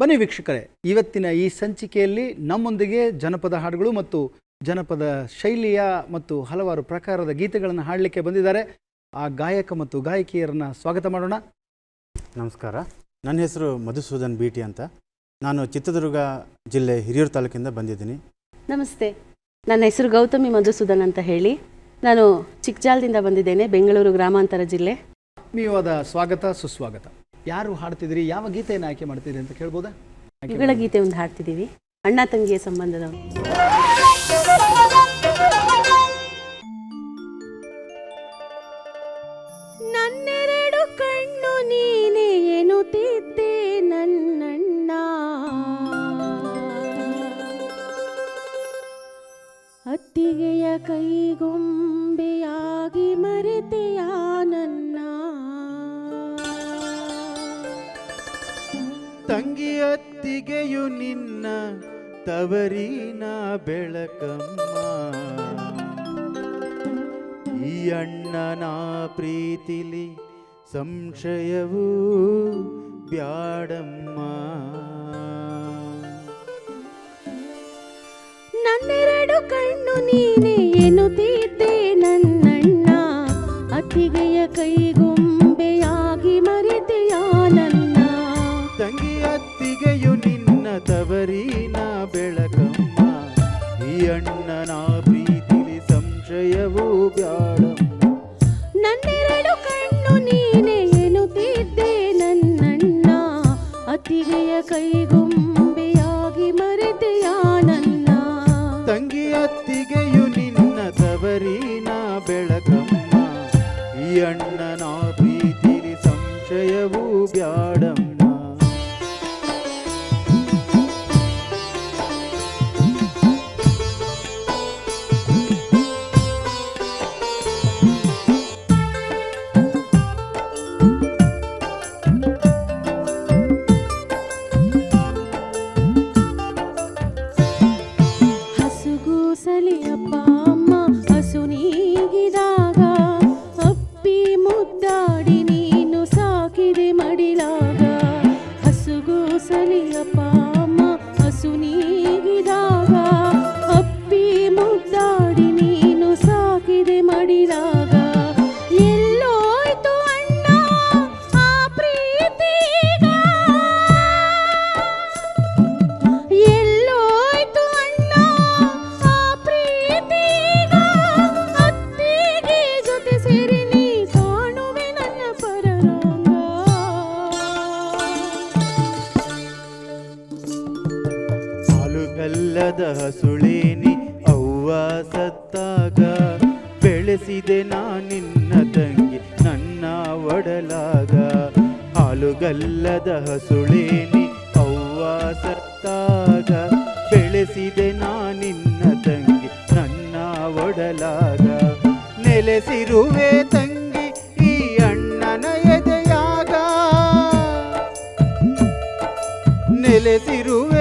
ಬನ್ನಿ ವೀಕ್ಷಕರೇ ಇವತ್ತಿನ ಈ ಸಂಚಿಕೆಯಲ್ಲಿ ನಮ್ಮೊಂದಿಗೆ ಜನಪದ ಹಾಡುಗಳು ಮತ್ತು ಜನಪದ ಶೈಲಿಯ ಮತ್ತು ಹಲವಾರು ಪ್ರಕಾರದ ಗೀತೆಗಳನ್ನು ಹಾಡಲಿಕ್ಕೆ ಬಂದಿದ್ದಾರೆ. ಆ ಗಾಯಕ ಮತ್ತು ಗಾಯಕಿಯರನ್ನು ಸ್ವಾಗತ ಮಾಡೋಣ. ನಮಸ್ಕಾರ ನನ್ನ ಹೆಸರು ಮಧುಸೂದನ್ ಬಿಟಿ ಅಂತ. ನಾನು ಚಿತ್ರದುರ್ಗ ಜಿಲ್ಲೆ ಹಿರಿಯೂರು ತಾಲೂಕಿಂದ ಬಂದಿದ್ದೀನಿ. ನಮಸ್ತೆ ನನ್ನ ಹೆಸರು ಗೌತಮಿ ಮಧುಸೂದನ್ ಅಂತ ಹೇಳಿ. ನಾನು ಚಿಕ್ಕಜಾಲದಿಂದ ಬಂದಿದ್ದೇನೆ ಬೆಂಗಳೂರು ಗ್ರಾಮಾಂತರ ಜಿಲ್ಲೆ. ಆತ್ಮೀಯವಾದ ಸ್ವಾಗತ ಸುಸ್ವಾಗತ. ಯಾರು ಹಾಡ್ತಿದ್ರಿ ಯಾವ ಗೀತೆಯನ್ನು ಆಯ್ಕೆ ಮಾಡ್ತಿದ್ರಿ ಅಂತ ಕೇಳ್ಬೋದಾ? ಯುಗಳ ಗೀತೆ ಒಂದು ಹಾಡ್ತಿದ್ದೀವಿ. ಅಣ್ಣ ತಂಗಿಯ ಸಂಬಂಧದ ನನ್ನೆರಡು ಕಣ್ಣು ನೀನೆ ಎನ್ನುತ್ತಿದ್ದೆ ನನ್ನಣ್ಣ. ಅತ್ತಿಗೆಯ ಕೈಗೊಂಬೆಯಾಗಿ ಮರೆತೆಯ ನನ್ನ ತಂಗಿ ಅತ್ತಿಗೆಯು ನಿನ್ನ ತವರಿನ ಬೆಳಕಮ್ಮ. ಈ ಅಣ್ಣನ ಪ್ರೀತಿಲಿ ಸಂಶಯವೂ ಬ್ಯಾಡಮ್ಮ. ನನ್ನೆರಡು ಕಣ್ಣು ನೀನೆ ಎನ್ನುತ್ತಿದ್ದೆ ನನ್ನಣ್ಣ. ಅತ್ತಿಗೆಯ ಕೈಗೊಂಬೆಯಾಗಿ ತವರಿನ ಬೆಳಕಮ್ಮ ಈ ಅಣ್ಣನ ಪ್ರೀತಿಲಿ ಸಂಶಯವೂ ಬ್ಯಾಡಮ್ಮ. ನನ್ನೆರಡು ಕಣ್ಣು ನೀನೆ ಎನ್ನುತ್ತಿದ್ದೆ ನನ್ನಣ್ಣ ಅತ್ತಿಗೆಯ ಕೈಗೊಂಬೆಯಾಗಿ ನೆಲೆಸಿರುವೆ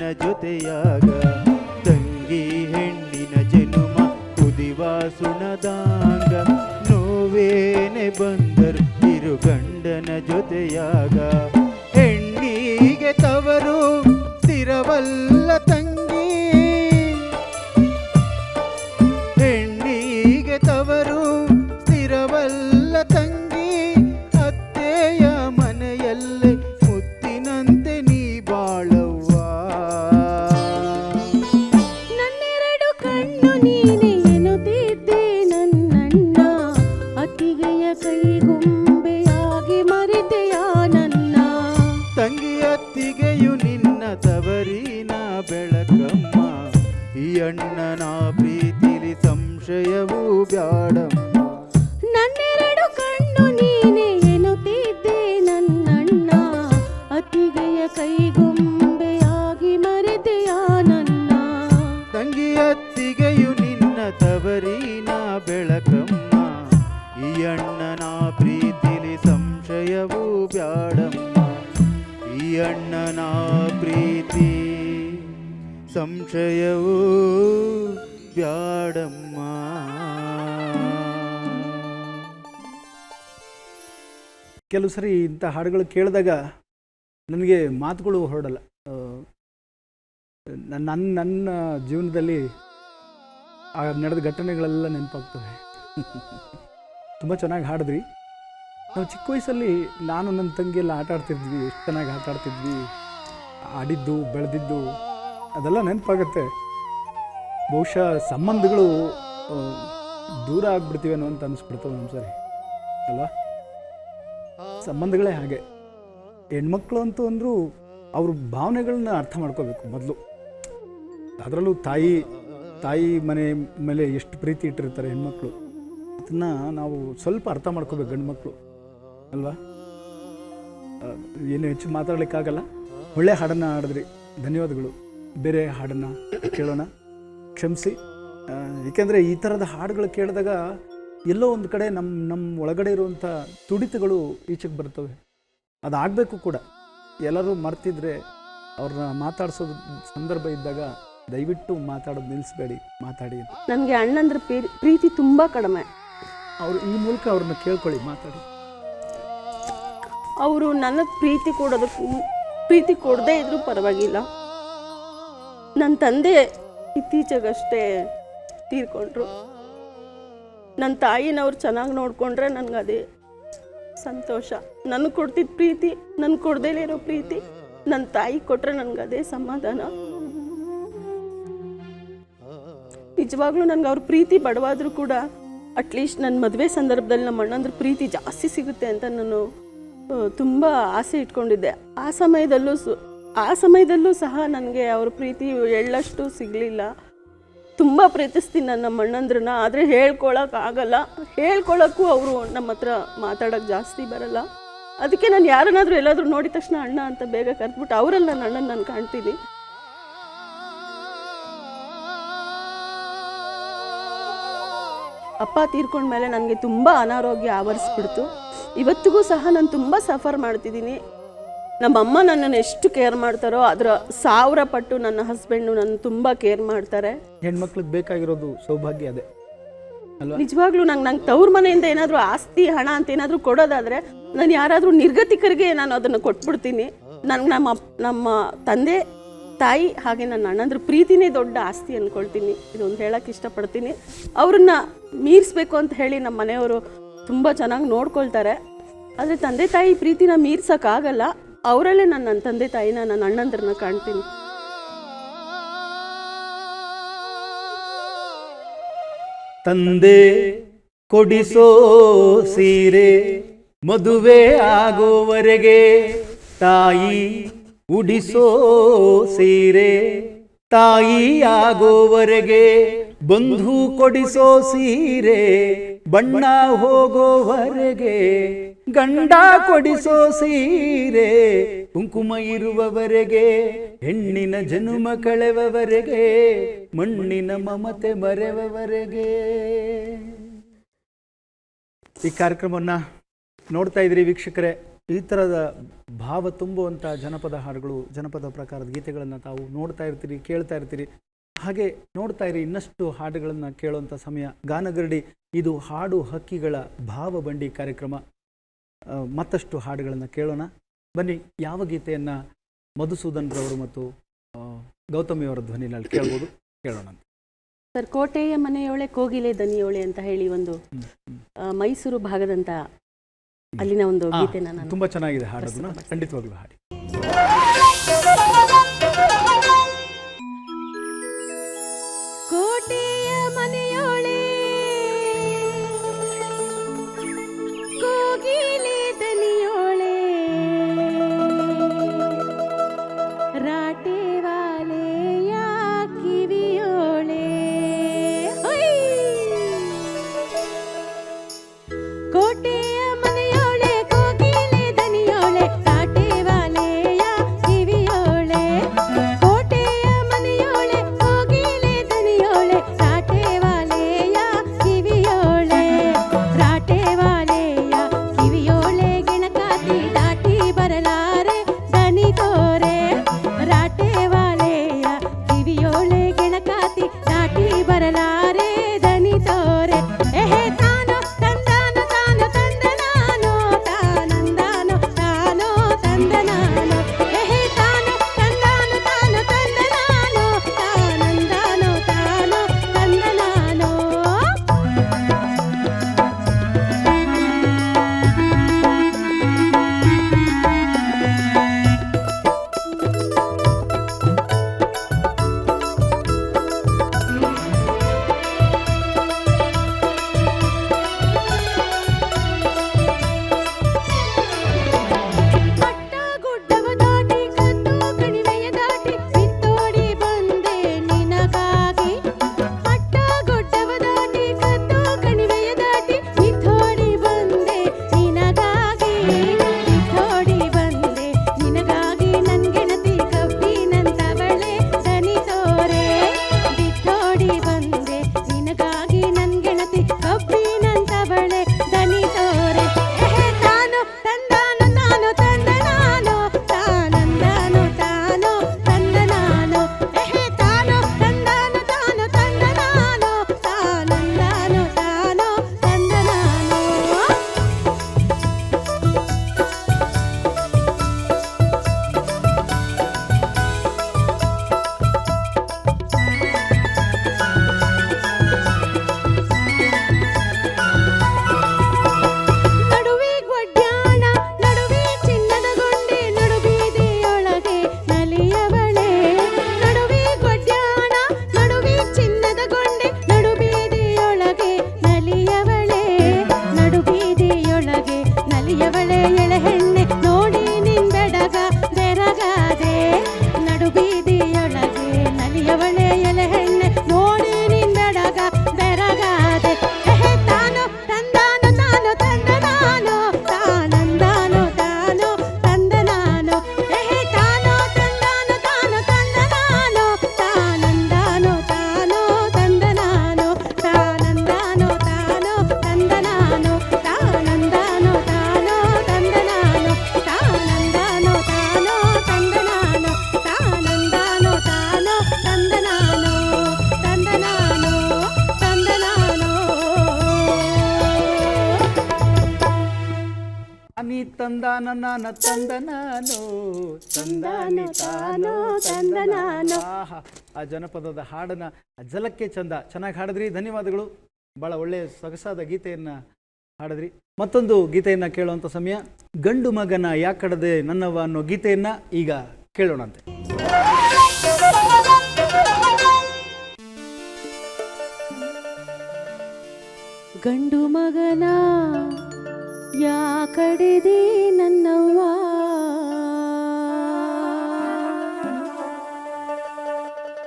ಹೆಣ್ಣಿನ ಜೊತೆಯಾಗ, ತಂಗಿ ಹೆಣ್ಣಿನ ಜನುಮ ಕುದಿವಾ ಸುಣದಾಂಗ. ನೋವೇನೆ ಬಂದರ್ ಇರು ಗಂಡನ ಜೊತೆಯಾಗ. ಹೆಣ್ಣಿಗೆ ತವರು ಸ್ಥಿರವಲ್ಲ ಕೆಲವು ಸರಿ ಇಂಥ ಹಾಡುಗಳು ಕೇಳಿದಾಗ ನನಗೆ ಮಾತುಗಳು ಹೊರಡಲ್ಲ. ನನ್ನ ನನ್ನ ಜೀವನದಲ್ಲಿ ಆ ನಡೆದ ಘಟನೆಗಳೆಲ್ಲ ನೆನಪಾಗ್ತವೆ. ತುಂಬ ಚೆನ್ನಾಗಿ ಹಾಡಿದ್ರಿ. ನಾವು ಚಿಕ್ಕ ವಯಸ್ಸಲ್ಲಿ ನಾನು ನನ್ನ ತಂಗಿ ಎಲ್ಲ ಆಟ ಆಡ್ತಿದ್ವಿ, ಎಷ್ಟು ಚೆನ್ನಾಗಿ ಆಟ ಆಡ್ತಿದ್ವಿ. ಆಡಿದ್ದು, ಬೆಳೆದಿದ್ದು, ಅದೆಲ್ಲ ನೆನಪಾಗತ್ತೆ. ಬಹುಶಃ ಸಂಬಂಧಗಳು ದೂರ ಆಗ್ಬಿಡ್ತೀವೇನೋ ಅಂತ ಅನ್ನಿಸ್ಬಿಡ್ತವೆ ನಮ್ಮ ಸರಿ. ಅಲ್ವಾ? ಸಂಬಂಧಗಳೇ ಹಾಗೆ. ಹೆಣ್ಮಕ್ಳು ಅಂತೂ ಅಂದರೂ ಅವ್ರ ಭಾವನೆಗಳನ್ನ ಅರ್ಥ ಮಾಡ್ಕೋಬೇಕು ಮೊದಲು. ಅದರಲ್ಲೂ ತಾಯಿ ತಾಯಿ ಮನೆ ಮೇಲೆ ಎಷ್ಟು ಪ್ರೀತಿ ಇಟ್ಟಿರ್ತಾರೆ ಹೆಣ್ಮಕ್ಳು. ಅದನ್ನು ನಾವು ಸ್ವಲ್ಪ ಅರ್ಥ ಮಾಡ್ಕೋಬೇಕು ಗಂಡ್ಮಕ್ಳು. ಅಲ್ವಾ? ಏನು ಹೆಚ್ಚು ಮಾತಾಡ್ಲಿಕ್ಕಾಗಲ್ಲ. ಒಳ್ಳೆ ಹಾಡನ್ನು ಹಾಡಿದ್ರಿ. ಧನ್ಯವಾದಗಳು. ಬೇರೆ ಹಾಡನ್ನು ಕೇಳೋಣ. ಕ್ಷಮಿಸಿ. ಏಕೆಂದರೆ ಈ ಥರದ ಹಾಡುಗಳು ಕೇಳಿದಾಗ ಎಲ್ಲೋ ಒಂದು ಕಡೆ ನಮ್ಮ ನಮ್ಮ ಒಳಗಡೆ ಇರುವಂಥ ತುಡಿತಗಳು ಈಚೆಗೆ ಬರ್ತವೆ. ಅದಾಗಬೇಕು ಕೂಡ. ಎಲ್ಲರೂ ಮರ್ತಿದ್ರೆ ಅವ್ರನ್ನ ಮಾತಾಡಿಸೋ ಸಂದರ್ಭ ಇದ್ದಾಗ ದಯವಿಟ್ಟು ಮಾತಾಡೋದು ನಿಲ್ಲಿಸ್ಬೇಡಿ ಮಾತಾಡಿ ನನಗೆ ಅಣ್ಣಂದ್ರ ಪ್ರೀ- ಪ್ರೀತಿ ತುಂಬ ಕಡಿಮೆ. ಅವರು ಈ ಮೂಲಕ ಅವ್ರನ್ನ ಕೇಳ್ಕೊಳ್ಳಿ ಮಾತಾಡಿ. ಅವರು ನನ್ನ ಪ್ರೀತಿ ಕೊಡೋದಕ್ಕೆ ಪ್ರೀತಿ ಕೊಡದೇ ಇದ್ರೂ ಪರವಾಗಿಲ್ಲ. ನನ್ನ ತಂದೆ ಇತ್ತೀಚೆಗಷ್ಟೇ ತೀರ್ಕೊಂಡ್ರು. ನನ್ನ ತಾಯಿನವ್ರು ಚೆನ್ನಾಗಿ ನೋಡಿಕೊಂಡ್ರೆ ನನಗೆ ಅದೇ ಸಂತೋಷ. ನನಗೆ ಕೊಡ್ತಿದ್ದ ಪ್ರೀತಿ ನನಗೆ ಕೊಡ್ದೇಲಿರೋ ಪ್ರೀತಿ ನನ್ನ ತಾಯಿ ಕೊಟ್ಟರೆ ಅದೇ ಸಮಾಧಾನ. ನಿಜವಾಗ್ಲೂ ನನಗೆ ಅವ್ರ ಪ್ರೀತಿ ಬಡವಾದರೂ ಕೂಡ ಅಟ್ಲೀಸ್ಟ್ ನನ್ನ ಮದುವೆ ಸಂದರ್ಭದಲ್ಲಿ ನಮ್ಮ ಅಣ್ಣಂದ್ರ ಪ್ರೀತಿ ಜಾಸ್ತಿ ಸಿಗುತ್ತೆ ಅಂತ ನಾನು ತುಂಬ ಆಸೆ ಇಟ್ಕೊಂಡಿದ್ದೆ. ಆ ಸಮಯದಲ್ಲೂ ಆ ಸಮಯದಲ್ಲೂ ಸಹ ನನಗೆ ಅವ್ರ ಪ್ರೀತಿ ಎಳ್ಳಷ್ಟು ಸಿಗಲಿಲ್ಲ. ತುಂಬ ಪ್ರೀತಿಸ್ತೀನಿ ನನ್ನ ಅಣ್ಣಂದ್ರನ್ನ, ಆದರೆ ಹೇಳ್ಕೊಳಕ್ಕಾಗಲ್ಲ ಹೇಳ್ಕೊಳಕ್ಕೂ ಅವರು ನಮ್ಮ ಹತ್ರ ಮಾತಾಡೋಕ್ಕೆ ಜಾಸ್ತಿ ಬರಲ್ಲ. ಅದಕ್ಕೆ ನಾನು ಯಾರನ್ನಾದರೂ ಎಲ್ಲಾದರೂ ನೋಡಿದ ತಕ್ಷಣ ಅಣ್ಣ ಅಂತ ಬೇಗ ಕರೆದ್ಬಿಟ್ಟು ಅವರಲ್ಲಿ ನನ್ನ ಅಣ್ಣನ ನಾನು ಕಾಣ್ತೀನಿ. ಅಪ್ಪ ತೀರ್ಕೊಂಡ್ಮೇಲೆ ನನಗೆ ತುಂಬ ಅನಾರೋಗ್ಯ ಆವರಿಸ್ಬಿಡ್ತು. ಇವತ್ತಿಗೂ ಸಹ ನಾನು ತುಂಬ ಸಫರ್ ಮಾಡ್ತಿದ್ದೀನಿ. ನಮ್ಮ ಅಮ್ಮ ನನ್ನನ್ನು ಎಷ್ಟು ಕೇರ್ ಮಾಡ್ತಾರೋ ಅದರ ಸಾವಿರ ಪಟ್ಟು ನನ್ನ ಹಸ್ಬೆಂಡು ನನ್ನ ತುಂಬ ಕೇರ್ ಮಾಡ್ತಾರೆ. ಹೆಣ್ಮಕ್ಳಿಗೆ ಬೇಕಾಗಿರೋದು ಸೌಭಾಗ್ಯ ಅದೇ. ನಿಜವಾಗ್ಲೂ ನಂಗೆ ನಂಗೆ ತವ್ರ ಮನೆಯಿಂದ ಏನಾದರೂ ಆಸ್ತಿ ಹಣ ಅಂತ ಏನಾದರೂ ಕೊಡೋದಾದರೆ ನಾನು ಯಾರಾದರೂ ನಿರ್ಗತಿಕರಿಗೆ ನಾನು ಅದನ್ನು ಕೊಟ್ಬಿಡ್ತೀನಿ. ನನಗೆ ನಮ್ಮ ನಮ್ಮ ತಂದೆ ತಾಯಿ ಹಾಗೆ ನನ್ನ ಅಣ್ಣಂದ್ರ ಪ್ರೀತಿನೇ ದೊಡ್ಡ ಆಸ್ತಿ ಅಂದ್ಕೊಳ್ತೀನಿ ಇದೊಂದು ಹೇಳಕ್ಕೆ ಇಷ್ಟಪಡ್ತೀನಿ. ಅವ್ರನ್ನ ಮೀರಿಸ್ಬೇಕು ಅಂತ ಹೇಳಿ ನಮ್ಮ ಮನೆಯವರು ತುಂಬ ಚೆನ್ನಾಗಿ ನೋಡ್ಕೊಳ್ತಾರೆ. ಆದರೆ ತಂದೆ ತಾಯಿ ಪ್ರೀತಿನ ಮೀರ್ಸೋಕ್ಕಾಗಲ್ಲ ಅವರಲ್ಲೇ ನಾನು ನನ್ನ ತಂದೆ ತಾಯಿನ ನನ್ನ ಅಣ್ಣಂದ್ರನ್ನ ಕಾಣ್ತೀನಿ. ತಂದೆ, ಕೊಡಿಸೋ ಸೀರೆ ಮದುವೆ ಆಗುವವರೆಗೆ, ತಾಯಿ, ಉಡಿಸೋ ಸೀರೆ ತಾಯಿ ಆಗೋವರೆಗೆ ಬಂಧು ಕೊಡಿಸೋ ಸೀರೆ, ಬಣ್ಣ ಹೋಗೋವರೆಗೆ. ಗಂಡ ಕೊಡಿಸೋ ಸೀರೆ ಕುಂಕುಮ ಇರುವವರೆಗೆ, ಹೆಣ್ಣಿನ ಜನುಮ ಕಳೆವವರೆಗೆ, ಮಣ್ಣಿನ ಮಮತೆ ಮರೆವವರೆಗೆ. ಈ ಕಾರ್ಯಕ್ರಮವನ್ನ ನೋಡ್ತಾ ಇದ್ರಿ ವೀಕ್ಷಕರೇ. ಈ ತರದ ಭಾವ ತುಂಬುವಂತ ಜನಪದ ಹಾಡುಗಳು, ಜನಪದ ಪ್ರಕಾರದ ಗೀತೆಗಳನ್ನ ತಾವು ನೋಡ್ತಾ ಇರ್ತೀರಿ, ಕೇಳ್ತಾ ಇರ್ತೀರಿ. ಹಾಗೆ ನೋಡ್ತಾ ಇರಿ, ಇನ್ನಷ್ಟು ಹಾಡುಗಳನ್ನು ಕೇಳುವಂಥ ಸಮಯ ಗಾನಗರಡಿ ಇದು ಹಾಡು ಹಕ್ಕಿಗಳ ಭಾವಬಂಡಿ ಕಾರ್ಯಕ್ರಮ. ಮತ್ತಷ್ಟು ಹಾಡುಗಳನ್ನು ಕೇಳೋಣ. ಬನ್ನಿ ಯಾವ ಗೀತೆಯನ್ನು ಮಧುಸೂದನ್ ರವರು ಮತ್ತು ಗೌತಮಿಯವರ ಧ್ವನಿನಲ್ಲಿ ಕೇಳ್ಬೋದು. ಕೇಳೋಣ ಸರ್ ಕೋಟೆಯ ಮನೆಯೊಳೆ ಕೋಗಿಲೆ ದನಿಯೋಳೆ ಅಂತ ಹೇಳಿ ಒಂದು ಮೈಸೂರು ಭಾಗದಂತ ಅಲ್ಲಿನ ಒಂದು ಗೀತೆನ ತುಂಬಾ ಚೆನ್ನಾಗಿದೆ ಹಾಡೋದನ್ನ. ಖಂಡಿತವಾಗ್ಲೂ ಹಾಡಿ. ನನ್ನ ನಾನು ನಾನು ತಂದ ನಾನು ಆ ಜನಪದದ ಹಾಡನ್ನ ಜಲಕ್ಕೆ ಚಂದ. ಚೆನ್ನಾಗಿ ಹಾಡಿದ್ರಿ ಧನ್ಯವಾದಗಳು. ಬಹಳ ಒಳ್ಳೆಯ ಸೊಗಸಾದ ಗೀತೆಯನ್ನ ಹಾಡಿದ್ರಿ. ಮತ್ತೊಂದು ಗೀತೆಯನ್ನ ಕೇಳುವಂತ ಸಮಯ. ಗಂಡು ಮಗನ ಯಾಕಡದೆ ನನ್ನವ ಅನ್ನೋ ಗೀತೆಯನ್ನ ಈಗ ಕೇಳೋಣಂತೆ. ಗಂಡು ಮಗನ ಯಾಕಡಿದಿ ನನ್ನವ್ವ?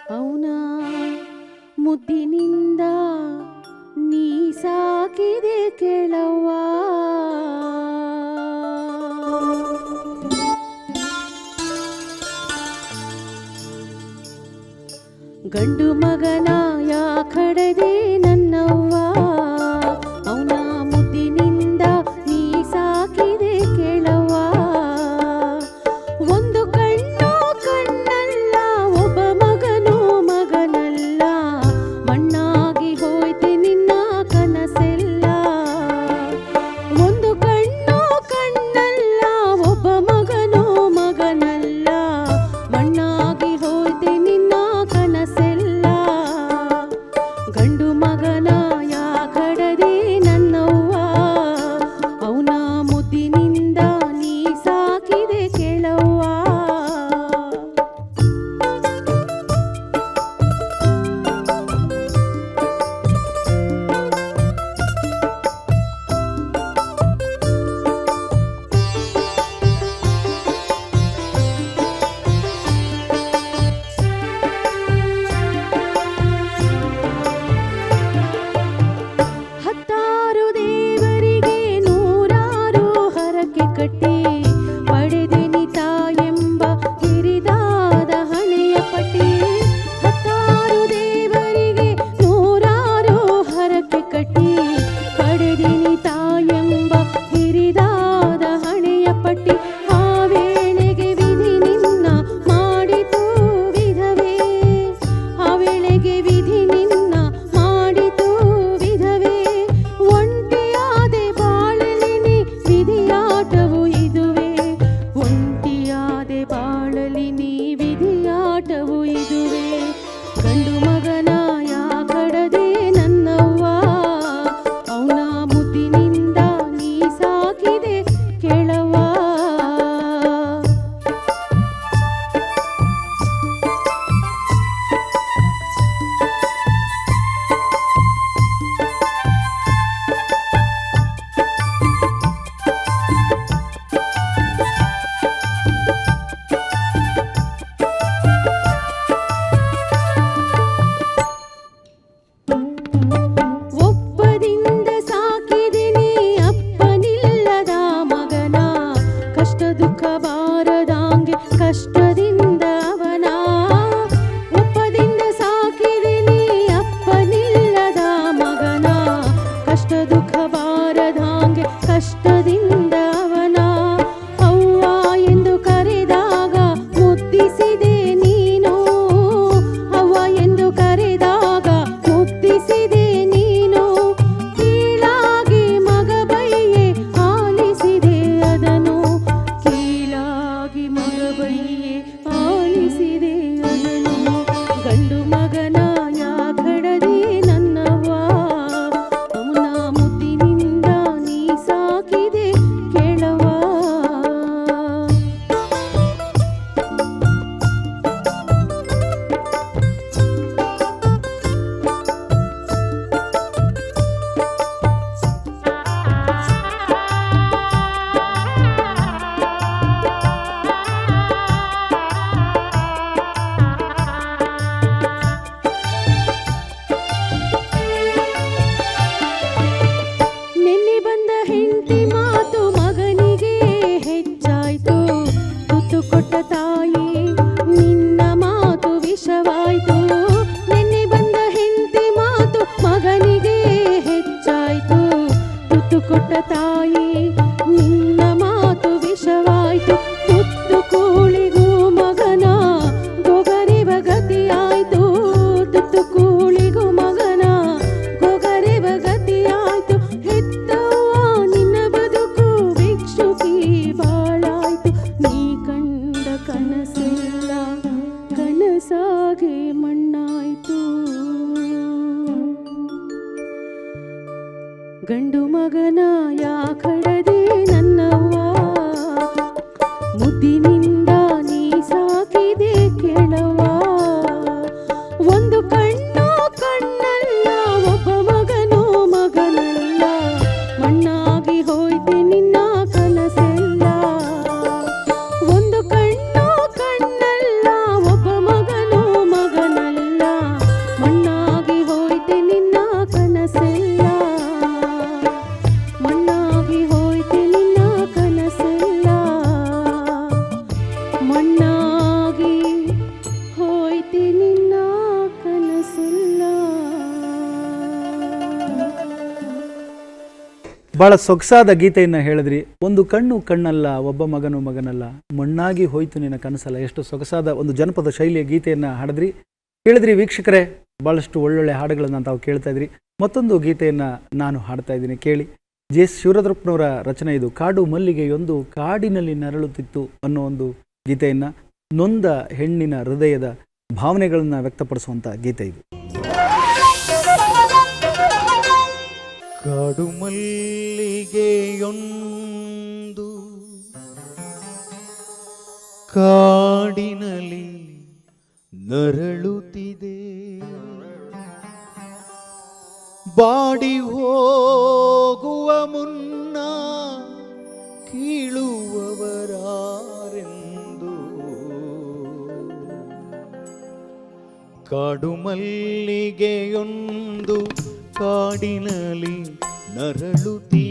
ಅವನ ಮುದ್ದಿನಿಂದ ನೀ ಸಾಕಿದೆ ಕೇಳವ್ವ. ಗಂಡು ಮಗನ ಬಹಳ ಸೊಗಸಾದ ಗೀತೆಯನ್ನು ಹೇಳಿದ್ರಿ. ಒಂದು ಕಣ್ಣು ಕಣ್ಣಲ್ಲ, ಒಬ್ಬ ಮಗನು ಮಗನಲ್ಲ, ಮಣ್ಣಾಗಿ ಹೋಯ್ತು ನಿನ್ನ ಕನಸಲ್ಲ. ಎಷ್ಟು ಸೊಗಸಾದ ಒಂದು ಜನಪದ ಶೈಲಿಯ ಗೀತೆಯನ್ನು ಹಾಡಿದ್ರಿ. ಕೇಳಿದ್ರಿ ವೀಕ್ಷಕರೇ ಭಾಳಷ್ಟು ಒಳ್ಳೊಳ್ಳೆ ಹಾಡುಗಳನ್ನು ತಾವು ಕೇಳ್ತಾ ಇದ್ರಿ. ಮತ್ತೊಂದು ಗೀತೆಯನ್ನು ನಾನು ಹಾಡ್ತಾ ಇದ್ದೀನಿ, ಕೇಳಿ. ಜೆ ಎಸ್ ಶಿವರದ್ರಪ್ಪನವರ ರಚನೆ ಇದು. ಕಾಡು ಮಲ್ಲಿಗೆಯೊಂದು ಕಾಡಿನಲ್ಲಿ ನರಳುತ್ತಿತ್ತು ಅನ್ನೋ ಒಂದು ಗೀತೆಯನ್ನು, ನೊಂದ ಹೆಣ್ಣಿನ ಹೃದಯದ ಭಾವನೆಗಳನ್ನು ವ್ಯಕ್ತಪಡಿಸುವಂಥ ಗೀತೆ ಇದು. കടുമല്ലികയൊന്തു കാടിനലി നരളുത്തിതെ ബാടി ഹോകുവ മുന്ന കീളുവരാരെന്തു കടുമല്ലികയൊന്തു കാടിനലീ ಅರಳುತ್ತಿ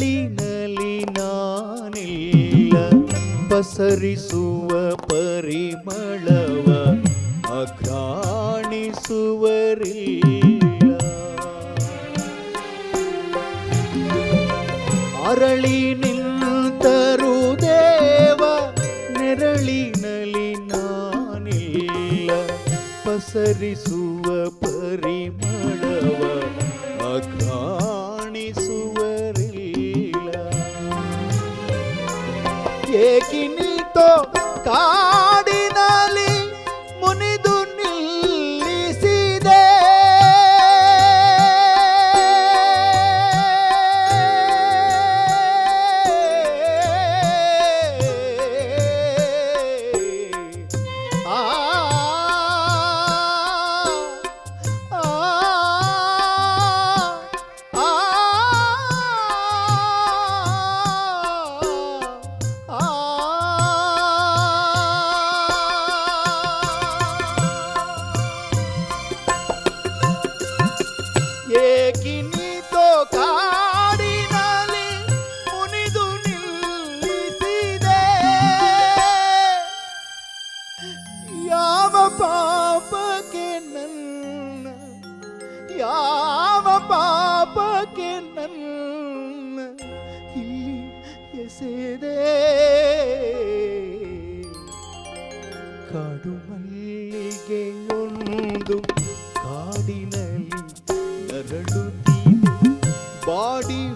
ನಲಿನಾನಿಲ್ಲ ಪಸರಿಸುವ ಪರಿಮಳವ ಅಘ್ರಾಣಿಸುವರಿಲ್ಲ ಅರಳಿ ನಿಂತರು ದೇವ ನೆರಳಿನಲಿ ನಾನಿಲ್ಲ ಪಸರಿಸು ஆ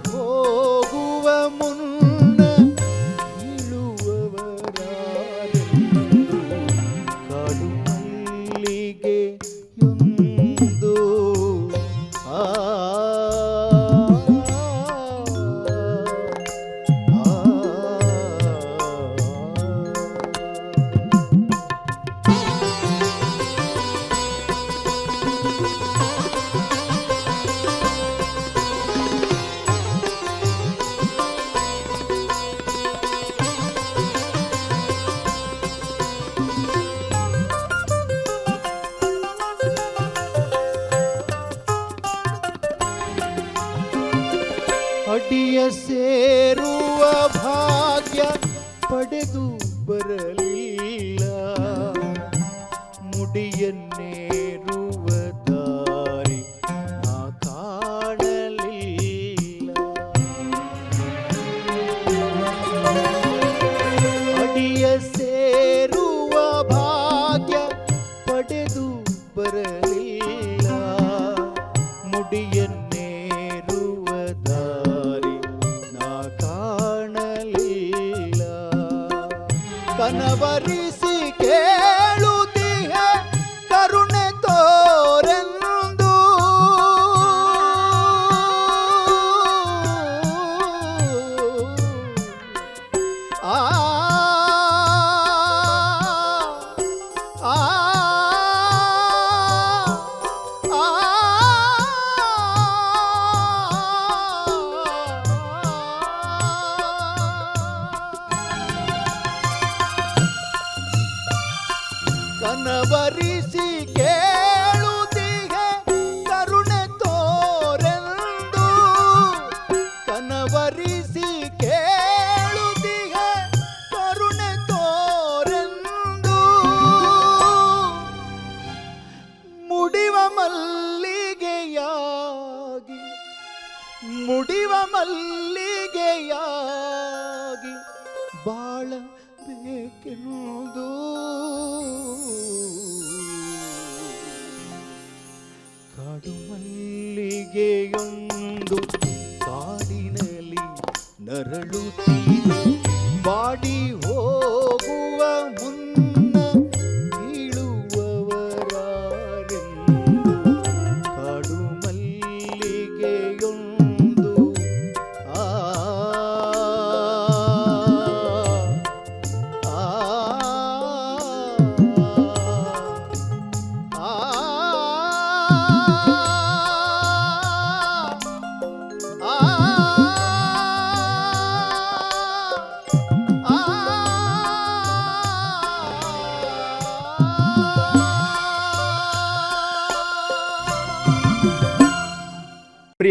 போகுவ முன் கொடியன்னே Thank you.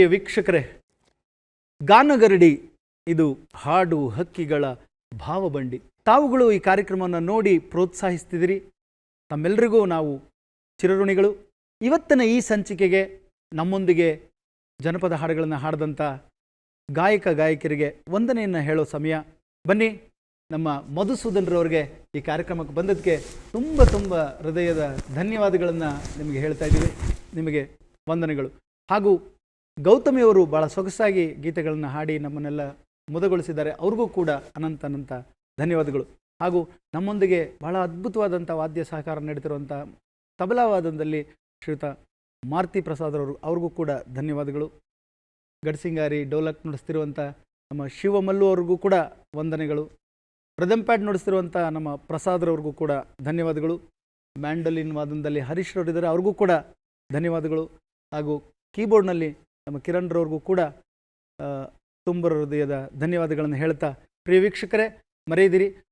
ಪ್ರಿಯ ವೀಕ್ಷಕರೇ, ಗಾನಗರಡಿ ಇದು ಹಾಡು ಹಕ್ಕಿಗಳ ಭಾವಬಂಡಿ. ತಾವುಗಳು ಈ ಕಾರ್ಯಕ್ರಮವನ್ನು ನೋಡಿ ಪ್ರೋತ್ಸಾಹಿಸ್ತಿದ್ದೀರಿ. ತಮ್ಮೆಲ್ಲರಿಗೂ ನಾವು ಚಿರಋಣಿಗಳು. ಇವತ್ತಿನ ಈ ಸಂಚಿಕೆಗೆ ನಮ್ಮೊಂದಿಗೆ ಜನಪದ ಹಾಡುಗಳನ್ನು ಹಾಡಿದಂಥ ಗಾಯಕ ಗಾಯಕರಿಗೆ ವಂದನೆಯನ್ನು ಹೇಳೋ ಸಮಯ. ಬನ್ನಿ, ನಮ್ಮ ಮಧುಸೂದನ್ರವ್ರಿಗೆ ಈ ಕಾರ್ಯಕ್ರಮಕ್ಕೆ ಬಂದದಕ್ಕೆ ತುಂಬ ತುಂಬ ಹೃದಯದ ಧನ್ಯವಾದಗಳನ್ನು ನಿಮಗೆ ಹೇಳ್ತಾ ಇದ್ದೀವಿ. ನಿಮಗೆ ವಂದನೆಗಳು. ಹಾಗೂ ಗೌತಮಿಯವರು ಭಾಳ ಸೊಗಸಾಗಿ ಗೀತೆಗಳನ್ನು ಹಾಡಿ ನಮ್ಮನ್ನೆಲ್ಲ ಮುದಗೊಳಿಸಿದ್ದಾರೆ. ಅವ್ರಿಗೂ ಕೂಡ ಅನಂತ ಅನಂತ ಧನ್ಯವಾದಗಳು. ಹಾಗೂ ನಮ್ಮೊಂದಿಗೆ ಬಹಳ ಅದ್ಭುತವಾದಂಥ ವಾದ್ಯ ಸಹಕಾರ ನೀಡುತ್ತಿರುವಂಥ ತಬಲಾವಾದನದಲ್ಲಿ ಶ್ರೀಯುತ ಮಾರುತಿ ಪ್ರಸಾದ್ರವರು ಅವ್ರಿಗೂ ಕೂಡ ಧನ್ಯವಾದಗಳು. ಗಡ್ಸಿಂಗಾರಿ ಡೋಲಕ್ ನುಡಿಸ್ತಿರುವಂಥ ನಮ್ಮ ಶಿವಮಲ್ಲು ಅವ್ರಿಗೂ ಕೂಡ ವಂದನೆಗಳು. ಪ್ರದಂಪ್ಯಾಡ್ ಪ್ಯಾಡ್ ನುಡಿಸ್ತಿರುವಂಥ ನಮ್ಮ ಪ್ರಸಾದ್ರವ್ರಿಗೂ ಕೂಡ ಧನ್ಯವಾದಗಳು. ಮ್ಯಾಂಡಲಿನ್ ವಾದನದಲ್ಲಿ ಹರೀಶ್ ರವರಿದ್ದಾರೆ, ಅವ್ರಿಗೂ ಕೂಡ ಧನ್ಯವಾದಗಳು. ಹಾಗೂ ಕೀಬೋರ್ಡ್ನಲ್ಲಿ ನಮ್ಮ ಕಿರಣ್ರವ್ರಿಗೂ ಕೂಡ ತುಂಬರ ತುಂಬ ಹೃದಯದ ಧನ್ಯವಾದಗಳನ್ನು ಹೇಳ್ತಾ ಪ್ರಿಯ ವೀಕ್ಷಕರೇ ಮರೆಯದಿರಿ.